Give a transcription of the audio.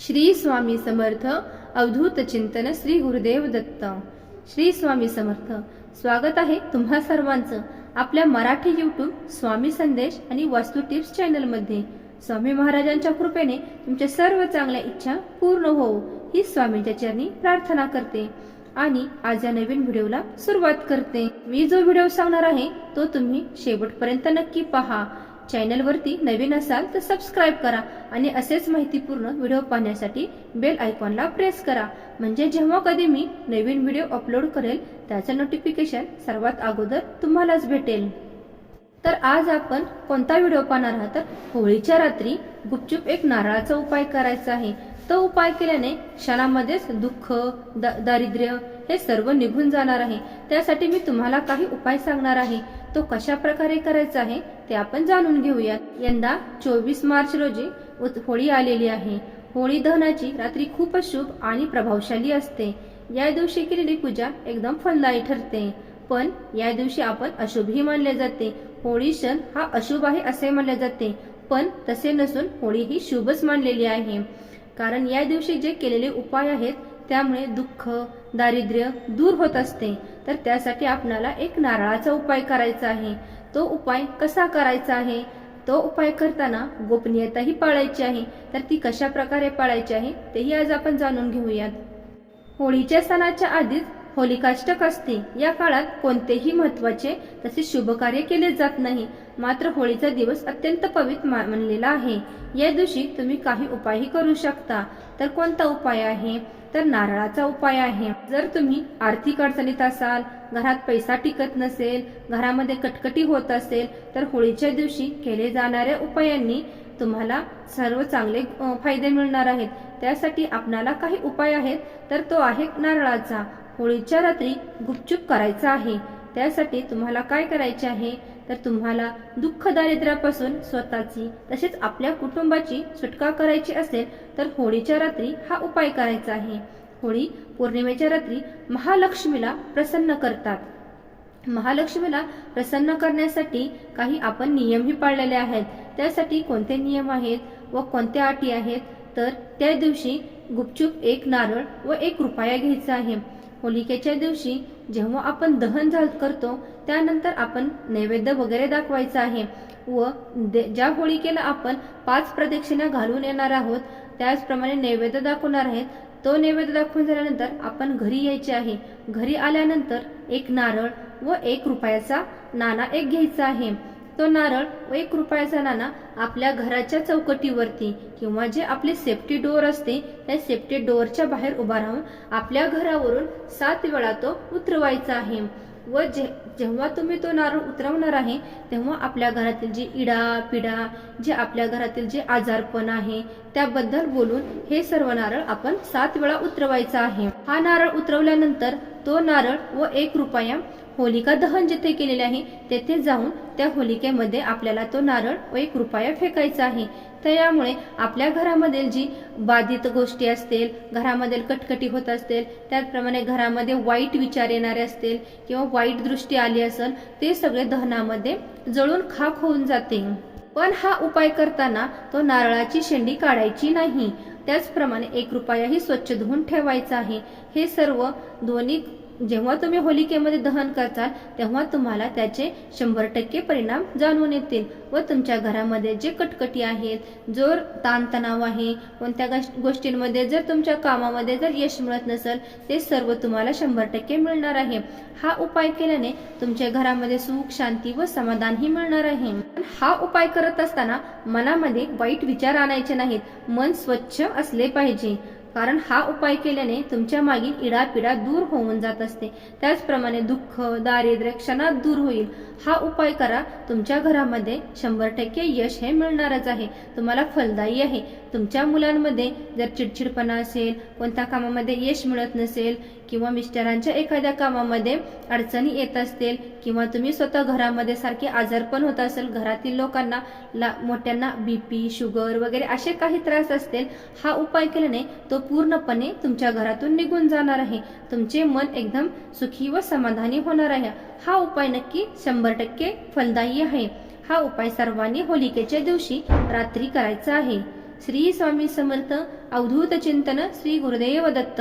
श्री स्वामी समर्थ अवधूत चिंतन श्री गुरुदेव दत्त. श्री स्वामी समर्थ स्वागत आहे तुम्हा सर्वांचं आपल्या मराठी यूट्यूब स्वामी संदेश आणि वास्तू टिप्स चॅनलमध्ये. स्वामी महाराजांच्या कृपेने तुमच्या सर्व चांगल्या इच्छा पूर्ण होऊ ही स्वामींच्या चरणी प्रार्थना करते. आणि आज या नवीन व्हिडिओला सुरुवात करते. मी जो व्हिडिओ सांगणार आहे तो तुम्ही शेवटपर्यंत नक्की पहा. चॅनलवरती नवीन असाल तर सबस्क्राईब करा आणि असेच माहितीपूर्ण व्हिडिओ पाहण्यासाठी बेल आयकॉनला प्रेस करा. म्हणजे जेव्हा कधी मी नवीन व्हिडिओ अपलोड करेल त्याचं नोटिफिकेशन सर्वात अगोदर तुम्हालाच भेटेल. तर आज आपण कोणता व्हिडिओ पाहणार आहात? तर होळीच्या रात्री गुपचूप एक नारळाचा उपाय करायचा आहे. तो उपाय केल्याने क्षणामध्येच दुःख दारिद्र्य हे सर्व निघून जाणार आहे. त्यासाठी मी तुम्हाला काही उपाय सांगणार आहे. तो कशा प्रकारे करायचा आहे ते आपण जाणून घेऊयात. यंदा चोवीस मार्च रोजी उत- होळी आलेली आहे. होळी दहनाची रात्री खूपच शुभ आणि प्रभावशाली असते. या दिवशी केलेली पूजा एकदम फलदायी ठरते. पण या दिवशी आपण अशुभही मानले जाते. होळी सण हा अशुभ आहे असे मानले जाते. पण तसे नसून होळी ही शुभच मानलेली आहे. कारण या दिवशी जे केलेले उपाय आहेत त्यामुळे दुःख दारिद्र्य दूर होत असते तर त्यासाठी आपणाला एक नारळाचा उपाय करायचा आहे. तो उपाय कसा करायचा आहे? तो उपाय करताना गोपनीयताही पाळायची आहे. तर ती कशा प्रकारे पाळायची आहे तेही आज आपण जाणून घेऊयात. होळीच्या सणाच्या आधीच होलिकाष्टक असते या काळात कोणतेही महत्त्वाचे तसे शुभ कार्य केले जात नाही. मात्र होळीचा दिवस अत्यंत पवित्र मानलेला आहे. या दिवशी तुम्ही काही उपायही करू शकता. तर कोणता उपाय आहे? तर नारळाचा उपाय आहे. जर तुम्ही आर्थिक अडचणीत असाल घरात पैसा टिकत नसेल घरामध्ये कटकटी होत असेल तर होळीच्या दिवशी केले जाणाऱ्या उपायांनी तुम्हाला सर्व चांगले फायदे मिळणार आहेत. त्यासाठी आपणाला काही उपाय आहेत. तर तो आहे नारळाचा. होळीच्या रात्री गुपचूप करायचा आहे. त्यासाठी तुम्हाला काय करायचे आहे? तर तुम्हाला दुःख दारिद्र्यापासून स्वतःची तसेच आपल्या कुटुंबाची सुटका करायची असेल तर होळीच्या रात्री हा उपाय करायचा आहे. होळी पौर्णिमेच्या रात्री महालक्ष्मीला प्रसन्न करतात. महालक्ष्मीला प्रसन्न करण्यासाठी काही आपण नियमही पाळलेले आहेत. त्यासाठी कोणते नियम आहेत व कोणत्या अटी आहेत? तर त्या दिवशी गुपचूप एक नारळ व एक रुपया घ्यायचा आहे. होलिकेच्या दिवशी जेव्हा आपण दहन झाल करतो त्यानंतर आपण नैवेद्य वगैरे दाखवायचा आहे. व दे- ज्या होळिकेला आपण पाच प्रदक्षिणा घालून येणार आहोत त्याचप्रमाणे नैवेद्य दाखवणार आहेत. तो नैवेद्य दाखवून झाल्यानंतर आपण घरी यायचे आहे. घरी आल्यानंतर एक नारळ व एक रुपयाचा नाणा एक घ्यायचा आहे. तो नारळ व एक रुपयाचा नाणा आपल्या घराच्या चौकटीवरती किंवा जे आपले सेफ्टी डोअर असते त्या सेफ्टी डोअरच्या बाहेर उभा राहून आपल्या घरावरून सात वेळा तो उतरवायचा आहे. व जे जेव्हा तुम्ही तो नारळ उतरवणार आहे तेव्हा आपल्या घरातील जी इडा पिडा जे आपल्या घरातील जे आजारपण आहे त्याबद्दल बोलून हे सर्व नारळ आपण सात वेळा उतरवायचा आहे. हा नारळ उतरवल्यानंतर तो नारळ व एक रुपया होलिका दहन जिथे केलेले आहे तेथे जाऊन त्या होलिकेमध्ये आपल्याला तो नारळ व एक रुपया फेकायचा आहे. तर यामुळे आपल्या घरामधील जी बाधित गोष्टी असतील घरामध्ये कटकटी होत असतील त्याचप्रमाणे घरामध्ये वाईट विचार येणारे असतील किंवा वाईट दृष्टी आली असेल ते सगळे दहनामध्ये जळून खाक होऊन जाते. पण हा उपाय करताना तो नारळाची शेंडी काढायची नाही. त्याचप्रमाणे एक रुपयाही स्वच्छ धुवून ठेवायचा आहे. हे सर्व दोन्ही जेव्हा तुम्ही होलिकेमध्ये दहन करताल तेव्हा तुम्हाला त्याचे शंभर टक्के परिणाम जाणून येतील व तुमच्या घरामध्ये जे कटकटी आहेत जोर ताणतणाव आहे कोणत्या गश- गोष्टींमध्ये जर तुमच्या कामामध्ये जर यश मिळत नसेल ते सर्व तुम्हाला शंभर टक्के मिळणार आहे. हा उपाय केल्याने तुमच्या घरामध्ये सुख शांती व समाधानही मिळणार आहे. पण हा उपाय करत असताना मनामध्ये वाईट विचार आणायचे नाहीत. मन स्वच्छ असले पाहिजे. कारण हा उपाय केल्याने तुमच्या मागील इडापिडा दूर होऊन जात असते. त्याचप्रमाणे दुःख दारिद्र्य क्षणात दूर होईल. हा उपाय करा. तुमच्या घरामध्ये शंभर टक्के यश हे मिळणारच आहे. तुम्हाला फलदायी आहे. तुमच्या मुलांमध्ये जर चिडचिडपणा असेल कोणत्या कामामध्ये यश मिळत नसेल किंवा मिस्टरांच्या एखाद्या कामामध्ये अडचणी येत असतील किंवा तुम्ही स्वतः घरामध्ये सारखे आजारपण होत असेल घरातील लोकांना ला मोठ्यांना बीपी शुगर वगैरे असे काही त्रास असतील हा उपाय केल्याने तो पूर्णपणे तुमच्या घरातून निघून जाणार आहे. तुमचे मन एकदम सुखी व समाधानी होणार आहे. हा उपाय नक्की शंभर टक्के फलदायी आहे. हा उपाय सर्वांनी होलिकेच्या दिवशी रात्री करायचा आहे. श्री स्वामी समर्थ अवधूत चिंतन श्री गुरुदेव दत्त.